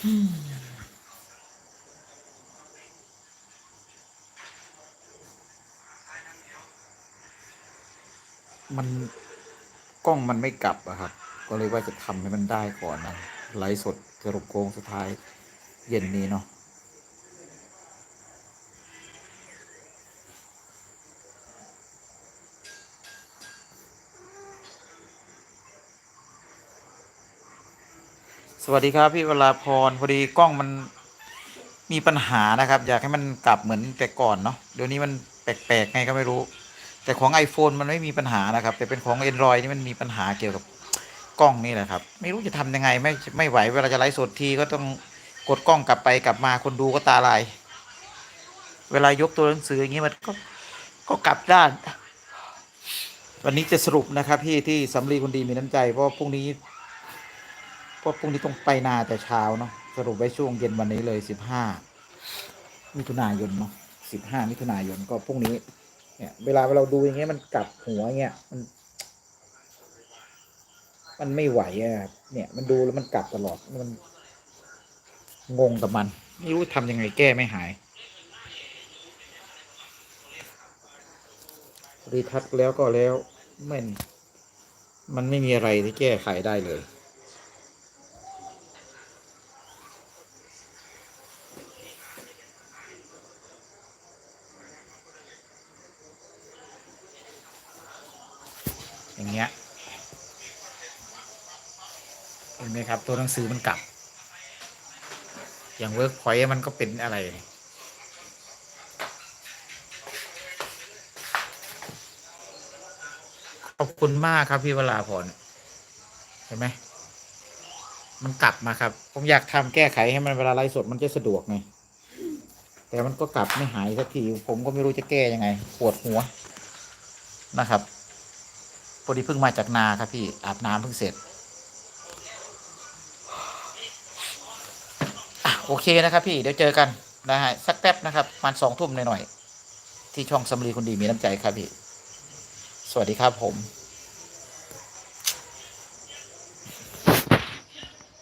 มันกล้องมันไม่กลับอะครับ ก็เลยว่าจะทำให้มันได้ก่อนนะไลฟ์สดสรุปโค้งสุดท้ายเย็นนี้เนาะ วัสดีครับพี่เวลาพรพอดีกล้องมันมีปัญหานะครับ อยากให้มันกลับเหมือนแต่ก่อนเนาะเดี๋ยวนี้มันแปลกๆไงก็ไม่รู้ แต่ของ iPhone มันไม่มีปัญหานะครับ แต่เป็นของ Android นี่มันมีปัญหาเกี่ยวกับกล้องนี่แหละครับ ไม่รู้จะทำยังไงไม่ไม่ไหวเวลาจะไลฟ์สดทีก็ต้องกดกล้องกลับไปกลับมาคนดูก็ตาลายเวลายกตัวหนังสืออย่างนี้มันก็ก็กลับด้าน วันนี้จะสรุปนะครับพี่ที่สำลีคนดีมีน้ำใจเพราะพรุ่งนี้ เพราพรุ่งนี้ต้องไปนาแต่เช้าเนาะสรุปไว้ช่วงเย็นวันนี้เลยสิบห้ามิถุนายนเนาะสิบห้ามิถุนายนก็พรุ่งนี้ เนี่ย เวลาเราดูอย่างเงี้ยมันกลับหัวเงี้ยมัน มันไม่ไหวอะเนี่ยมันดูแล้วมันกลับตลอดมัน งงกับมัน ไม่รู้ทำยังไงแก้ไม่หาย รีทัชแล้วก็แล้วไม่มันไม่มีอะไรที่แก้ไขได้เลย อย่างเงี้ยเห็นไหมครับ ตัวหนังสือมันกลับ อย่างเวิร์กพอยมันก็เป็นอะไรขอบคุณมากครับพี่วราพรเห็นไหมมันกลับมาครับ ผมอยากทำแก้ไขให้มันเวลาไลฟ์สดมันจะสะดวกไงแต่มันก็กลับไม่หายสักทีผมก็ไม่รู้จะแก้ยังไง ปวดหัวนะครับ พอดีเพิ่งมาจากนาครับพี่อาบน้ำเพิ่งเสร็จอะโอเคนะครับพี่เดี๋ยวเจอกันนะฮะสักแป๊บนะครับประมาณสองทุ่มหน่อยๆที่ช่องสมรีคนดีมีน้ำใจครับพี่ สวัสดีครับผม